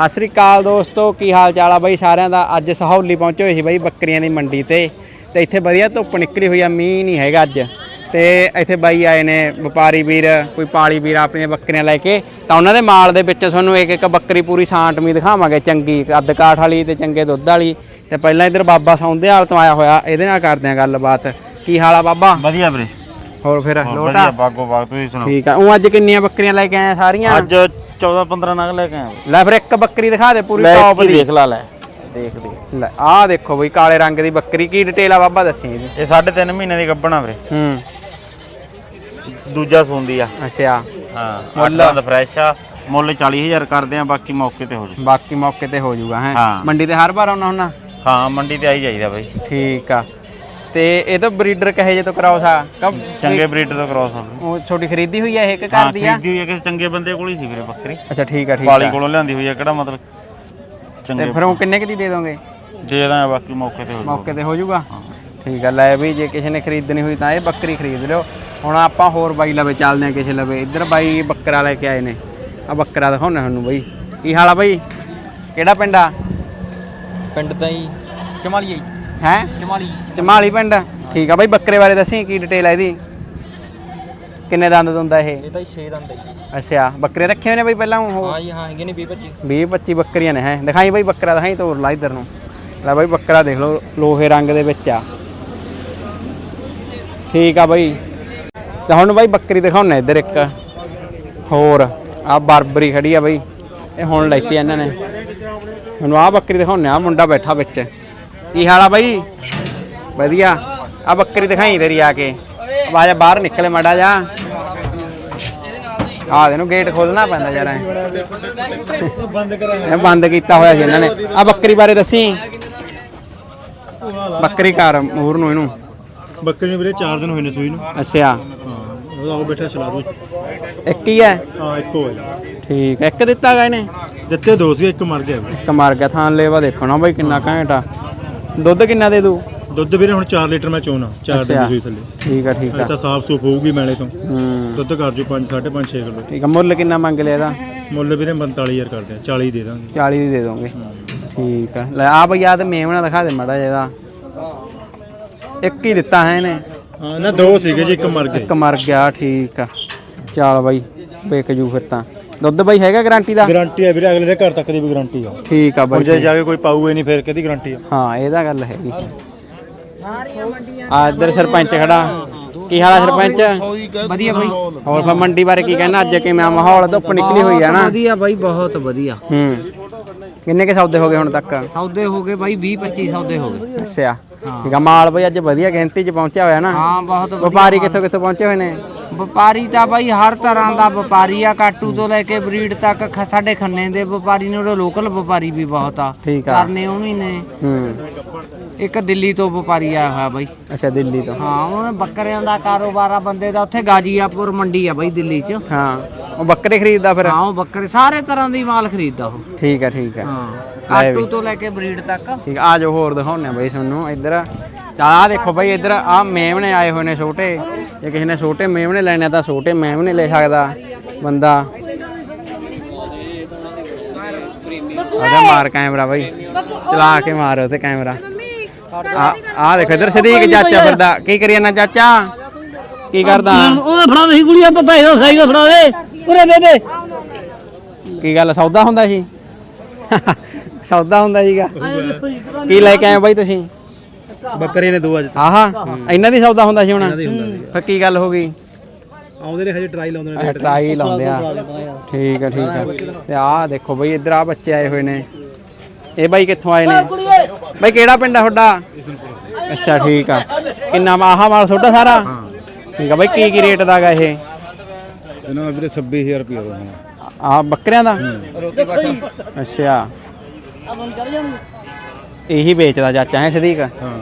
ਸਤਿ ਸ੍ਰੀ ਅਕਾਲ ਦੋਸਤੋ ਕੀ ਹਾਲ ਚਾਲ ਆ ਬਾਈ ਸਾਰਿਆਂ ਦਾ? ਅੱਜ ਸਹੌਲੀ ਪਹੁੰਚੇ ਹੋਏ ਸੀ ਬਾਈ ਬੱਕਰੀਆਂ ਦੀ ਮੰਡੀ ਤੇ। ਤੇ ਇੱਥੇ ਵਧੀਆ ਧੁੱਪ ਨਿਕਲੀ ਹੋਈ ਆ ਮੀਂਹ ਨਹੀਂ ਹੈਗਾ ਅੱਜ। ਤੇ ਇੱਥੇ ਬਾਈ ਆਏ ਨੇ ਵਪਾਰੀ ਵੀਰ ਕੋਈ ਪਾਲੀ ਵੀਰ ਆਪਣੀਆਂ ਬੱਕਰੀਆਂ ਲੈ ਕੇ। ਤਾਂ ਉਹਨਾਂ ਦੇ ਮਾਲ ਦੇ ਵਿੱਚ ਤੁਹਾਨੂੰ ਇੱਕ ਇੱਕ ਬੱਕਰੀ ਪੂਰੀ ਸਾਂਟਮੀ ਦਿਖਾਵਾਂਗੇ ਚੰਗੀ ਅੱਧ ਕਾਠ ਵਾਲੀ ਤੇ ਚੰਗੇ ਦੁੱਧ ਵਾਲੀ। ਤੇ ਪਹਿਲਾਂ ਇੱਧਰ ਬਾਬਾ ਸੌਂਦੇ ਹਾਲ ਤੋਂ ਆਇਆ ਹੋਇਆ ਇਹਦੇ ਨਾਲ ਕਰਦੇ ਆਂ ਗੱਲਬਾਤ। ਕੀ ਹਾਲ ਆ ਬਾਬਾ? ਵਧੀਆ ਵੀਰੇ। ਹੋਰ ਫਿਰ ਲੋਟਾ ਵਧੀਆ ਬਾਗੋ ਬਾਗ ਤੁਸੀਂ ਸੁਣਾਓ? ਠੀਕ ਆ। ਉਹ ਅੱਜ ਕਿੰਨੀਆਂ ਬੱਕਰੀਆਂ ਲੈ ਕੇ ਆਏ ਸਾਰੀਆਂ? ਅੱਜ 14 15 ਨਗ ਲੈ ਕੇ ਆਇਆ ਲੈ ਫਿਰ ਇੱਕ ਬੱਕਰੀ ਦਿਖਾ ਦੇ ਪੂਰੀ ਲੈ ਟੌਪ ਦੀ। ਦੇਖ ਲਾ ਲੈ। ਦੇਖ ਦੇ ਲੈ ਆਹ ਦੇਖੋ ਬਈ ਕਾਲੇ ਰੰਗ ਦੀ ਬੱਕਰੀ ਕੀ ਡਿਟੇਲ ਆ ਬਾਬਾ ਦੱਸੀ ਇਹਦੀ? ਇਹ ਸਾਢੇ ਤਿੰਨ ਮਹੀਨੇ ਦੀ ਗੱਭਣਾ ਵੀਰੇ। ਹੂੰ। ਦੂਜਾ ਸੂੰਦੀ ਆ। ਅੱਛਾ। ਹਾਂ ਮੁੱਲ? ਦਾ ਫਰੈਸ਼ ਆ। ਮੁੱਲ 40000 ਕਰਦੇ ਆ ਬਾਕੀ ਮੌਕੇ ਤੇ ਹੋ ਜੂ। ਬਾਕੀ ਮੌਕੇ ਤੇ ਹੋ ਜਾਊਗਾ ਹੈ? ਹਾਂ। ਮੰਡੀ ਤੇ ਹਰ ਵਾਰ ਆਉਣਾ ਹੁੰਨਾ ਹਾਂ ਮੰਡੀ ਤੇ ਆਈ ਜਾਈਦਾ ਬਾਈ। ਠੀਕ ਆ। ਤੇ ਇਹ ਤਾਂ ਬਰੀਡਰ ਕਹੇ ਜੇ ਤੋਂ ਕਰਾਓ ਸਾ ਕਬ ਚੰਗੇ ਬਰੀਡਰ ਤੋਂ ਕਰਾਸ ਹੋ ਉਹ ਛੋਟੀ ਖਰੀਦੀ ਹੋਈ ਹੈ ਇਹ ਕਿ ਹਾਂ ਕਰਦੀ ਆ? ਖਰੀਦੀ ਹੋਈ ਆ ਕਿਸੇ ਚੰਗੇ ਬੰਦੇ ਕੋਲ ਹੀ ਸੀ ਵੀਰੇ ਬੱਕਰੀ। ਅੱਛਾ ਠੀਕ ਆ ਠੀਕ ਪਾਲੀ ਆ। ਕੋਲੋਂ ਲਿਆਂਦੀ ਹੋਈ ਆ ਕਿਹੜਾ ਮਤਲਬ? ਤੇ ਚੰਗੇ ਫਿਰ ਉਹ ਕਿੰਨੇ ਕੁ ਦੀ ਦੇ ਦੋਗੇ? ਦੇ ਦਾਂ ਬਾਕੀ ਮੌਕੇ ਤੇ ਹੋ ਜੂ ਮੌਕੇ ਤੇ ਹੋ ਜਾਊਗਾ? ਠੀਕ ਆ ਲੈ ਵੀ ਜੇ ਕਿਸੇ ਨੇ ਖਰੀਦਣੀ ਹੋਈ ਤਾਂ ਇਹ ਬੱਕਰੀ ਖਰੀਦ ਲਿਓ। ਹੁਣ ਆਪਾਂ ਹੋਰ ਬਾਈ ਲਵੇ ਚੱਲਦੇ ਆ ਕਿਸੇ ਲਵੇ। ਇੱਧਰ ਬਾਈ ਬੱਕਰਾ ਲੈ ਕੇ ਆਏ ਨੇ। ਆ ਬੱਕਰਾ ਦਿਖਾਉਣਾ ਤੁਹਾਨੂੰ ਬਾਈ। ਕੀ ਹਾਲ ਆ ਬਾਈ? ਕਿਹੜਾ ਪਿੰਡ ਆ? ਪਿੰਡ ਤਾਂ ਹੀ ਚਮਾਲੀ ਆਈ ਹੈ? ਚਮਾਲੀ। ਚਮਾਲੀ ਪਿੰਡ। ਠੀਕ ਆ ਬਾਈ ਬੱਕਰੇ ਬਾਰੇ ਦੱਸੀ ਕੀ ਡਿਟੇਲ ਆ ਇਹਦੀ? ਕਿੰਨੇ ਦੰਦ ਦੁੰਦਾ ਇਹ? ਇਹ ਤਾਂ 6 ਦੰਦ ਹੈ ਅੱਛਾ ਬੱਕਰੇ ਰੱਖੇ ਹੋਏ ਨੇ ਬਾਈ ਪਹਿਲਾਂ ਉਹ? ਹਾਂ ਜੀ ਹਾਂ ਹੈਗੇ ਨੇ 20 25 20 25 ਬੱਕਰੀਆਂ ਨੇ ਹੈ। ਦਿਖਾਈ ਬਾਈ ਬੱਕਰਾ ਦਿਖਾਈ ਤੋਰ ਲਾ ਇੱਧਰ ਨੂੰ। ਲੈ ਬਾਈ ਬੱਕਰਾ ਦੇਖ ਲਓ ਲੋਹੇ ਰੰਗ ਦੇ ਵਿੱਚ ਆ। ਠੀਕ ਆ ਬਾਈ। ਤੇ ਹੁਣ ਬਾਈ ਬੱਕਰੀ ਦਿਖਾਉਣਾ ਇੱਧਰ ਇੱਕ। ਹੋਰ ਆ ਬਰਬਰੀ ਖੜੀ ਆ ਬਾਈ। ਇਹ ਹੁਣ ਲੈਤੀ ਇਹਨਾਂ ਨੇ। ਮੈਨੂੰ ਆ ਬੱਕਰੀ ਦਿਖਾਉਣੇ ਆ ਮੁੰਡਾ ਬੈਠਾ ਵਿੱਚ। ਕੀ ਹਾਲ ਆ ਬਾਈ? ਵਧੀਆ। ਆ ਬੱਕਰੀ ਦਿਖਾਈ ਤੇਰੀ ਆ ਕੇ। ਆਵਾਜ਼ ਬਾਹਰ ਨਿਕਲੇ ਮੜਾ ਜਾ। ਆ ਦੇ ਨੂੰ ਗੇਟ ਖੋਲਣਾ ਪੈਂਦਾ ਯਾਰ ਐ। ਇਹ ਬੰਦ ਕੀਤਾ ਹੋਇਆ ਸੀ ਇਹਨਾਂ ਨੇ। ਆ ਬੱਕਰੀ ਬਾਰੇ ਦੱਸੀ। ਬੱਕਰੀ ਘਰ ਮੂਰ ਨੂੰ ਇਹਨੂੰ। ਬੱਕਰੀ ਨੂੰ ਵੀਰੇ 4 ਦਿਨ ਹੋਏ ਨੇ ਸੂਈ ਨੂੰ। ਅੱਛਾ। ਉਹ ਬੈਠਾ ਚਲਾ ਦੂ ਇੱਕ ਹੀ ਹੈ? ਹਾਂ ਇੱਕੋ ਹੈ। ਠੀਕ। ਇੱਕ ਦਿੱਤਾ ਗਾ ਇਹਨੇ? ਦਿੱਤੇ ਦੋ ਸੀ ਇੱਕ ਮਰ ਗਿਆ। ਇੱਕ ਮਰ ਗਿਆ ਥਾਂ ਲੇਵਾ ਦੇਖੋ ਨਾ ਬਾਈ ਕਿੰਨਾ ਘੈਂਟ ਆ। ਦੁੱਧ ਕਿੰਨਾ ਦੇ ਦੂ? ਦੁੱਧ ਵੀਰੇ ਹੁਣ 4 ਲੀਟਰ ਮੈਂ ਚੋਣਾ 4 ਦਿਨ ਅੱਛਾ। ਸੂਈ ਥੱਲੇ। ਠੀਕ ਆ ਠੀਕ ਇਹ ਆ ਤਾਂ ਸਾਫ਼ ਸੂਫ ਹੋਊਗੀ ਮੈਲੇ ਤੋਂ। ਹੂੰ। ਦੁੱਧ ਕਰ ਜੂ 5 5.5 6 ਕਿਲੋ। ਠੀਕ ਆ ਮੁੱਲ ਕਿੰਨਾ ਮੰਗ ਲਿਆ ਇਹਦਾ? ਮੁੱਲ ਵੀਰੇ 45000 ਕਰਦੇ ਆ 40 ਦੇ ਦਾਂਗੇ। 40 ਦੀ ਦੇ ਦੋਗੇ। ਠੀਕ ਆ। ਲੈ ਆ ਬਈ ਆ ਤੇ ਮੇਮਣਾ ਦਿਖਾ ਦੇ ਮੜਾ ਜਿਹਦਾ ਇੱਕ ਹੀ ਦਿੱਤਾ ਹੈ ਇਹਨੇ। ਹਾਂ ਨਾ ਦੋ ਸੀਗੇ ਜੀ ਇੱਕ ਮਰ ਇੱਕ ਗਿਆ ਮਰ ਗਿਆ ਠੀਕ ਆ। ਚੱਲ ਬਾਈ ਵੇਕ ਜੂ ਫਿਰ ਤਾਂ। ਦੁੱਧ ਬਾਈ ਹੈਗਾ ਗਾਰੰਟੀ ਦਾ? ਗਾਰੰਟੀ ਹੈ ਵੀਰੇ ਅਗਲੇ ਦੇ ਘਰ ਤੱਕ ਦੀ ਵੀ ਗਾਰੰਟੀ ਆ। ਠੀਕ ਆ ਹੁਣ ਬਾਈ ਜੇ ਜਾ ਕੇ ਕੋਈ ਪਾਊਗਾ ਨਹੀਂ ਫਿਰ ਕਿਹਦੀ ਗਾਰੰਟੀ ਆ? ਹਾਂ ਇਹਦਾ ਗੱਲ ਹੈਗੀ। ਆ ਇੱਧਰ ਸਰਪੰਚ ਖੜਾ। ਕੀ ਹਾਲ ਆ ਸਰਪੰਚ? ਵਧੀਆ ਬਾਈ। ਹੋਰ ਫਿਰ ਮੰਡੀ ਬਾਰੇ ਕੀ ਕਹਿਣਾ? ਅੱਜ ਕਿਵੇਂ ਆ ਮਾਹੌਲ? ਧੁੱਪ ਨਿਕਲੀ ਹੋਈ ਆ ਨਾ। ਵਧੀਆ ਬਾਈ ਬਹੁਤ ਵਧੀਆ। ਹੂੰ। ਕਿੰਨੇ ਕੇ ਸੌਦੇ ਹੋ ਗਏ ਹੁਣ ਤੱਕ? ਸੌਦੇ ਹੋ ਗਏ ਬਾਈ 20 25 ਸੌਦੇ ਹੋ ਗਏ। ਅੱਛਾ। ਠੀਕ ਆ ਮਾਲ ਬਈ ਅੱਜ ਵਧੀਆ ਗਿਣਤੀ 'ਚ ਪਹੁੰਚਿਆ ਹੋਇਆ ਨਾ। ਹਾਂ ਬਹੁਤ ਵਧੀਆ ਵਪਾਰੀ ਕਿੱਥੋਂ ਕਿੱਥੋਂ ਪਹੁੰਚੇ ਹੋਏ ਨੇ? ਵਪਾਰੀ ਤਾਂ ਬਾਈ ਹਰ ਤਰ੍ਹਾਂ ਦਾ ਵਪਾਰੀ ਆ ਕਾਟੂ ਤੋਂ ਲੈ ਕੇ ਬਰੀਡ ਤੱਕ ਖ- ਸਾਡੇ ਖੰਨੇ ਦੇ ਵਪਾਰੀ ਨੇ ਉਹ ਲੋਕਲ ਵਪਾਰੀ ਵੀ ਬਹੁਤ ਆ। ਠੀਕ ਆ। ਕਰਨੇ ਉਹ ਵੀ ਨੇ। ਹੂੰ। ਇੱਕ ਦਿੱਲੀ ਤੋਂ ਵਪਾਰੀ ਆਇਆ ਹੋਇਆ ਬਾਈ। ਅੱਛਾ ਦਿੱਲੀ ਤੋਂ। ਹਾਂ ਉਹਨੇ ਬੱਕਰਿਆਂ ਦਾ ਕਾਰੋਬਾਰ ਆ ਬੰਦੇ ਦਾ ਉੱਥੇ ਗਾਜੀਆਪੁਰ ਮੰਡੀ ਆ ਬਾਈ ਦਿੱਲੀ 'ਚ। ਹਾਂ ਉਹ ਬੱਕਰੇ ਖਰੀਦਦਾ ਫਿਰ? ਹਾਂ ਉਹ ਬੱਕਰੇ ਸਾਰੇ ਤਰ੍ਹਾਂ ਦੀ ਮਾਲ ਖਰੀਦਦਾ ਉਹ। ਠੀਕ ਆ ਠੀਕ ਆ। ਹਾਂ। ਕਾਟੂ ਤੋਂ ਲੈ ਕੇ ਬਰੀਡ ਤੱਕ। ਠੀਕ ਆ ਆਜੋ ਹੋਰ ਦਿਖਾਉਣੇ ਆ ਬਈ ਤੁਹਾਨੂੰ। ਇੱਧਰ ਆ। ਦੇਖੋ ਬਈ ਇੱਧਰ ਆ ਮੇਮਣੇ ਆਏ ਹੋਏ ਨੇ ਛੋਟੇ। ਜੇ ਕਿਸੇ ਨੇ ਛੋਟੇ ਮੇਮਣੇ ਲੈਣੇ ਤਾਂ ਛੋਟੇ ਮੇਮਣੇ ਲੈ ਸਕਦਾ ਬੰਦਾ। ਆਜਾ ਮਾਰ ਕੈਮਰਾ ਬਈ। ਚਲਾ ਕੇ ਮਾਰ ਤੇ ਕੈਮਰਾ। ਆ ਆ ਦੇਖੋ ਇੱਧਰ ਸਦੀਕ ਚਾਚਾ ਫਿਰਦਾ। ਕੀ ਕਰੀ ਜਾਂਦਾ ਚਾਚਾ? ਕੀ ਕਰਦਾ? ਉਹਨੇ ਫੜਾ ਨਹੀਂ ਕੁੜੀ ਆਪਾਂ ਪੈਸੇ ਖਾਈ ਦਾ ਫੜਾ ਦੇ। ਉਰੇ ਦੇ ਦੇ ਕੀ ਗੱਲ ਸੌਦਾ ਹੁੰਦਾ ਸੀ? ਸੌਦਾ ਹੁੰਦਾ ਸੀਗਾ। ਕੀ ਲੈ ਕੇ ਆਏ ਬਾਈ ਤੁਸੀਂ? ਬੱਕਰੇ ਨੇ ਦੋ ਅੱਜ ਆਹਾ ਇਹਨਾਂ ਦੀ ਸੌਦਾ ਹੁੰਦਾ ਸੀ ਹੁਣ? ਫਿਰ ਕੀ ਗੱਲ ਹੋ ਗਈ? ਆਉਂਦੇ ਨੇ ਹਜੇ ਟਰਾਈ ਲਾਉਂਦੇ ਨੇ। ਟਰਾਈ ਲਾਉਂਦੇ ਆ। ਠੀਕ ਆ ਠੀਕ ਆ। ਤੇ ਆਹ ਦੇਖੋ ਬਈ ਇੱਧਰ ਆ ਬੱਚੇ ਆਏ ਹੋਏ ਨੇ। ਇਹ ਬਾਈ ਕਿੱਥੋਂ ਆਏ ਨੇ? ਬਾਈ ਕਿਹੜਾ ਪਿੰਡ ਆ ਤੁਹਾਡਾ? ਅੱਛਾ ਠੀਕ ਆ। ਕਿੰਨਾ ਆਹ ਮਾਲ ਤੁਹਾਡਾ ਸਾਰਾ? ਠੀਕ ਆ ਬਾਈ ਕੀ ਕੀ ਰੇਟ ਦਾਗਾ ਇਹ? ਇਹਨਾਂ ਦਾ ਵੀਰੇ 26000 ਰੁਪਏ ਦਾ। ਆ ਬੱਕਰਿਆਂ ਦਾ? ਅੱਛਾ। ਇਹੀ ਵੇਚਦਾ ਚਾਚਾ ਹੈ ਸਦੀਕ ਹਾਂ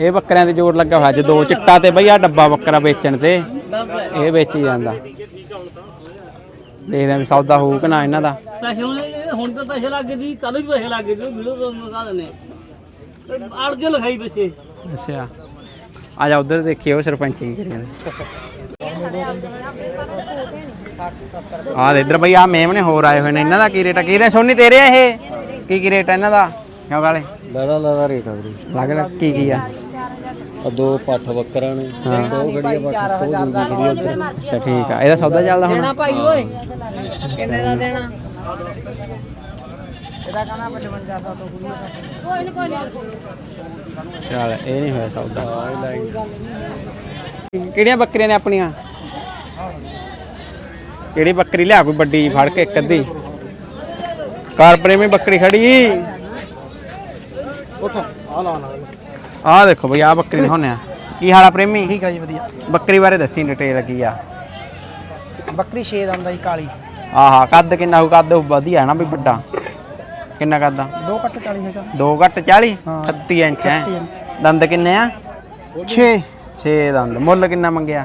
ਇਹ ਬੱਕਰਿਆਂ ਤੇ ਜੋਰ ਲੱਗਾ ਹੋਇਆ ਅੱਜ ਦੋ ਚਿੱਟਾ ਤੇ ਬਈ ਆ ਡੱਬਾ ਬੱਕਰਾ ਵੇਚਣ ਤੇ। ਇਹ ਵੇਚੀ ਜਾਂਦਾ। ਦੇਖਦੇ ਆਂ ਵੀ ਸੌਦਾ ਹੋਊ ਕਿ ਨਾ ਇਹਨਾਂ ਦਾ। ਪੈਸੇ ਹੁਣ ਹੁਣ ਤਾਂ ਪੈਸੇ ਲੱਗ ਗਏ ਸੀ ਕੱਲ ਵੀ ਪੈਸੇ ਲੱਗ ਗਏ ਵੀਡੀਓ ਤੋਂ ਮਗਾ ਦਨੇ ਆੜ ਕੇ ਲਿਖਾਈ ਪਿੱਛੇ। ਅੱਛਾ। ਆ ਜਾ ਉਧਰ ਦੇਖੀਓ ਸਰਪੰਚ ਕੀ ਕਰੀ ਜਾਂਦੇ ਆ ਦੇ ਇੱਧਰ ਬਈ ਆ ਮੇਮ ਨੇ ਹੋਰ ਆਏ ਹੋਏ ਨੇ। ਇਹਨਾਂ ਦਾ ਕੀ ਰੇਟ ਆ? ਕੀ ਰੇ ਸੋਨੀ ਤੇਰੇ ਆ ਇਹ? ਕੀ ਕੀ ਰੇਟ ਆ ਇਹਨਾਂ ਦਾ? ਕਿਉਂ ਵਾਲੇ ਲਾਦਾ ਲਾਦਾ ਰੇਟ ਆ ਵੀਰੇ। ਲੱਗ ਲੱਗ ਕੀ ਕੀ ਆ? ਆ ਦੋ ਪੱਠ ਬੱਕਰਾਂ ਨੇ ਦੋ ਗੜੀਆਂ ਪੱਠ ਦੋ ਦੂਜੀ ਗੜੀ ਉੱਧਰ ਅੱਛਾ ਠੀਕ ਆ। ਇਹਦਾ ਸੌਦਾ ਚੱਲਦਾ ਹੁਣ? ਭਾਈ ਓਏ। ਕਿੰਨੇ ਦਾ ਦੇਣਾ? ਇਹਦਾ ਕਹਣਾ 55 ਤੋਂ ਚੱਲ ਇਹ ਨਹੀਂ ਹੋਇਆ ਸੌਦਾ। ਕਿਹੜੀਆਂ ਬੱਕਰੀਆਂ ਨੇ ਆਪਣੀਆਂ? ਕਿਹੜੀ ਬੱਕਰੀ ਲਿਆ ਕੋਈ ਵੱਡੀ ਜਿਹੀ ਫੜ ਕੇ ਇੱਕ ਅੱਧੀ? ਕਾਰ ਪ੍ਰੇਮੀ ਬੱਕਰੀ ਖੜੀ। ਆਹ ਦੇਖੋ ਬਈ ਆਹ ਬੱਕਰੀ ਦਿਖਾਉਂਦੇ ਆ ਕੀ ਹਾਲ ਆ ਪ੍ਰੇਮੀ? ਠੀਕ ਆ ਜੀ ਵਧੀਆ। ਬੱਕਰੀ ਬਾਰੇ ਦੱਸੀ ਡਿਟੇਲ ਕੀ ਆ। ਬੱਕਰੀ ਛੇ ਦੰਦ ਆ ਜੀ ਕਾਲੀ। ਆਹਾ ਕੱਦ ਕਿੰਨਾ ਹੋ ਕੱਦ ਵਧੀਆ ਹੈ ਨਾ ਵੀ ਵੱਡਾ। ਕਿੰਨਾ ਕੱਦ ਆ? ਦੋ ਕੱਟ 40 ਹੈਗਾ। 2 ਘੱਟ 40 ਹਾਂ। 38 ਇੰਚ ਹੈ। 38 ਦੰਦ ਕਿੰਨੇ ਆ? 6 6 ਦੰਦ। ਮੁੱਲ ਕਿੰਨਾ ਮੰਗਿਆ?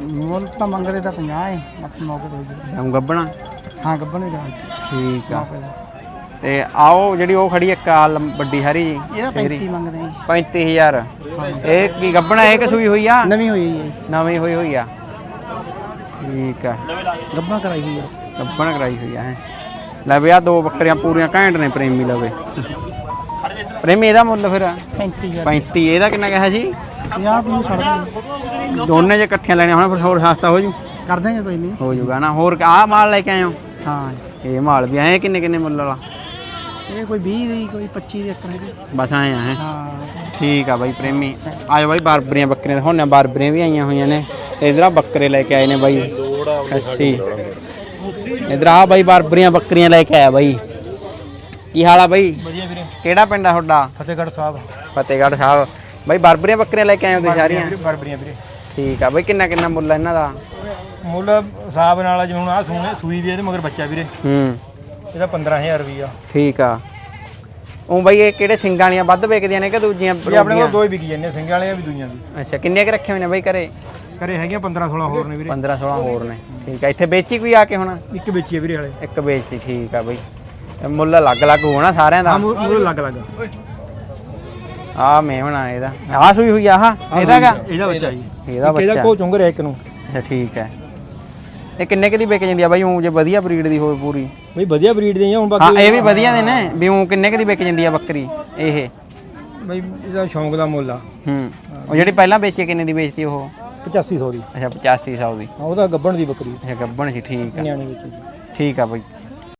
ਮੁੱਲ ਤਾਂ ਮੰਗਦੇ ਤਾਂ 50 ਹੈ ਬਾਕੀ ਮੌਕੇ ਹੋ ਹਮ ਗੱਬਣਾ। ਹਾਂ ਗੱਬਣ ਵੀ ਜਾਣਾ। ਠੀਕ ਆ। ਤੇ ਆਓ ਜਿਹੜੀ ਉਹ ਖੜੀ ਇੱਕ ਆ ਲੰਮ- ਵੱਡੀ ਹਰੀ ਜੀ ਇਹਦਾ ਸਿਗਰੀ। 35 ਮੰਗਦੇ ਆ 35000 ਇਹ ਕੀ ਗੱਬਣਾ ਇਹ ਕਿ ਸੂਈ ਹੋਈ ਆ? ਨਵੀਂ ਹੋਈ ਹੈ ਜੀ ਨਵੀਂ ਹੋਈ ਹੋਈ ਆ। ਠੀਕ ਆ। ਗੱਬਣ ਕਰਾਈ ਹੋਈ ਆ। ਗੱਬਣ ਕਰਾਈ ਹੋਈ ਆ ਹੈਂ। ਲੈ ਵੀ ਆ ਦੋ ਬੱਕਰੀਆਂ ਪੂਰੀਆਂ ਘੈਂਟ ਨੇ ਪ੍ਰੇਮੀ ਲਵੇ। ਪ੍ਰੇਮੀ ਇਹਦਾ ਮੁੱਲ ਫਿਰ? 35000 35 ਇਹਦਾ ਕਿੰਨਾ ਕਿਹਾ ਜੀ 50 ਵੀ ਛੱਡ ਦੇ ਦੋਨੇ ਜੇ ਇਕੱਠੀਆਂ ਲੈਣੇ ਹੁਣ ਫਿਰ ਹੋਰ ਸਸਤਾ ਹੋ ਜੂ। ਕਰ ਦਾਂਗੇ ਕੋਈ ਨਹੀਂ। ਹੋ ਜੂਗਾ ਨਾ ਹੋਰ ਆਹ ਮਾਲ ਲੈ ਕੇ ਆਏ ਹੋ। ਇਹ ਮਾਲ ਵੀ ਆਏ ਕਿੰਨੇ ਕਿੰਨੇ ਮੁੱਲ ਵਾਲਾ? ਇਹ ਕੋਈ 20 ਦੀ ਕੋਈ 25 ਦੀ ਇੱਕ ਹੈਗੀ। ਬਸ ਆਏ ਆ ਹੈਂ। ਹਾਂ। ਠੀਕ ਆ ਬਾਈ ਪ੍ਰੇਮੀ। ਆਜੋ ਬਾਈ ਬਾਰਬਰੀਆਂ ਬੱਕਰੀਆਂ ਦਿਖਾਉਂਦੇ ਆ। ਬਾਰਬਰੀਆਂ ਵੀ ਆਈਆਂ ਹੋਈਆਂ ਨੇ। ਤੇ ਇਧਰ ਆ ਬੱਕਰੇ ਲੈ ਕੇ ਆਏ ਨੇ ਬਾਈ। ਅੱਸੀ ਇਧਰ ਆ ਬਾਈ ਬਾਰਬਰੀਆਂ ਬੱਕਰੀਆਂ ਲੈ ਕੇ ਆਇਆ ਬਾਈ। ਕੀ ਹਾਲ ਆ ਬਾਈ? ਵਧੀਆ ਵੀਰੇ। ਕਿਹੜਾ ਪਿੰਡ ਆ ਤੁਹਾਡਾ? ਫਤਿਹਗੜ੍ਹ ਸਾਹਿਬ। ਫਤਿਹਗੜ੍ਹ ਸਾਹਿਬ। ਬਾਈ ਬਾਰਬਰੀਆਂ ਬੱਕਰੀਆਂ ਲੈ ਕੇ ਆਏ ਹੋ ਤੁਸੀਂ ਸਾਰੀਆਂ? ਬਰਬਰੀਆਂ ਵੀਰੇ। ਠੀਕ ਆ ਬਾਈ ਕਿੰਨਾ ਕਿੰਨਾ ਮੁੱਲ ਆ ਇਹਨਾਂ ਦਾ? ਮੁੱਲ ਹਿਸਾਬ ਨਾਲ ਜਿਵੇਂ ਹੁਣ ਆ ਸੂਣੇ ਸੂਈ ਵੀ ਇਹਦੇ ਮਗਰ ਬੱਚਾ ਵੀਰੇ। ਹੂੰ। ਇਹਦਾ 15000 ਰੁਪਈਆ। ਠੀਕ ਆ। ਉਹ ਬਾਈ ਇਹ ਕਿਹੜੇ ਸਿੰਗਾਂ ਵਾਲੀਆਂ ਵੱਧ ਵੇਚਦੀਆਂ ਨੇ ਕਿ ਦੂਜੀਆਂ ਇਹ ਆਪਣੇ ਕੋਲ? ਦੋ ਹੀ ਵਿਕੀ ਜਾਂਦੇ ਸਿੰਘ ਵਾਲੀਆਂ ਵੀ ਦੂਈਆਂ ਵੀ ਅੱਛਾ ਕਿੰਨੇ ਕੁ ਰੱਖੇ ਹੋਏ ਨੇ ਬਾਈ ਘਰੇ? ਘਰੇ ਹੈਗੀਆਂ 15 16 ਹੋਰ ਨੇ ਵੀਰੇ। 15 16 ਹੋਰ ਨੇ। ਠੀਕ ਆ ਇੱਥੇ ਵੇਚੀ ਕੋਈ ਆ ਕੇ ਹੁਣ? ਇੱਕ ਵੇਚੀ ਵੀਰੇ ਹਲੇ। ਇੱਕ ਵੇਚਤੀ ਠੀਕ ਆ ਬਈ। ਇਹ ਮੁੱਲ ਅਲੱਗ-ਅਲੱਗ ਹੋਣਾ ਸਾਰਿਆਂ ਦਾ। ਆ ਮੂਰੇ ਲੱਗ ਲੱਗ ਆ। ਮੇਵਣਾ ਇਹਦਾ। ਆ ਸੂਈ ਹੋਈ ਆ ਆਹ? ਇਹਦਾਗਾ ਇਹਦਾ ਬੱਚਾ ਜੀ। ਇਹਦਾ ਇਹਦਾ ਬੱਚਾ। ਕੋ ਚੁੰਗਰ ਹੈ ਇੱਕ ਨੂੰ। ਅੱਛਾ ਠੀਕ ਹੈ। ਇਹ ਕਿੰਨੇ ਕੁ ਦੀ ਵਿਕ ਜਾਂਦੀ ਆ ਬਾਈ? ਉਹ ਜੇ ਵਧੀਆ ਬਰੀਡ ਦੀ ਹੋਵੇ ਪੂਰੀ। ਬਈ ਵਧੀਆ ਬਰੀਡ ਦੀਆਂ ਹੁਣ ਹਾਂ ਬਾਕੀ ਇਹ ਵੀ ਵਧੀਆ ਦੇ ਨੇ ਵੀ ਉਹ ਕਿੰਨੇ ਕੁ ਦੀ ਵਿਕ ਜਾਂਦੀ ਆ ਬੱਕਰੀ ਇਹ? ਬਈ ਇਹਦਾ ਸ਼ੌਂਕ ਦਾ ਮੁੱਲ ਆ। ਹੂੰ। ਉਹ ਜਿਹੜੀ ਪਹਿਲਾਂ ਵੇਚੀ ਕਿੰਨੇ ਦੀ ਵੇਚਤੀ ਉਹ? 8500 ਦੀ। ਅੱਛਾ 8500 ਦੀ। ਹਾਂ ਉਹਦਾ ਗੱਬਣ ਦੀ ਬੱਕਰੀ। ਅੱਛਾ ਗੱਬਣ ਸੀ ਠੀਕ ਆ। ਨਿਆਣੇ ਵਿੱਚ ਠੀਕ ਆ ਬਾਈ।